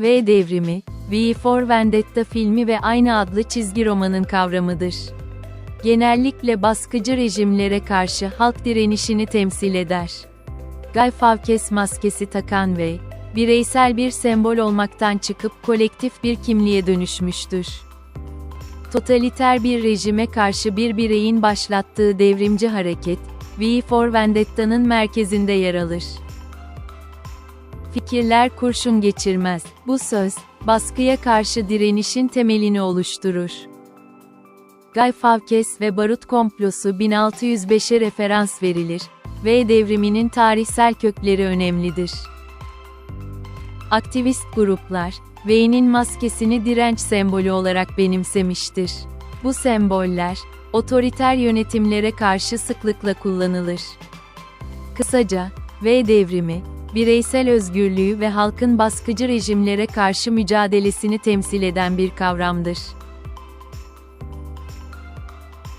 V devrimi, V for Vendetta filmi ve aynı adlı çizgi romanın kavramıdır. Genellikle baskıcı rejimlere karşı halk direnişini temsil eder. Guy Fawkes maskesi takan ve bireysel bir sembol olmaktan çıkıp kolektif bir kimliğe dönüşmüştür. Totaliter bir rejime karşı bir bireyin başlattığı devrimci hareket, V for Vendetta'nın merkezinde yer alır. Fikirler kurşun geçirmez. Bu söz, baskıya karşı direnişin temelini oluşturur. Guy Fawkes ve Barut Komplosu 1605'e referans verilir ve devriminin tarihsel kökleri önemlidir. Aktivist gruplar, Wayne'in maskesini direnç sembolü olarak benimsemiştir. Bu semboller, otoriter yönetimlere karşı sıklıkla kullanılır. Kısaca, V devrimi, bireysel özgürlüğü ve halkın baskıcı rejimlere karşı mücadelesini temsil eden bir kavramdır.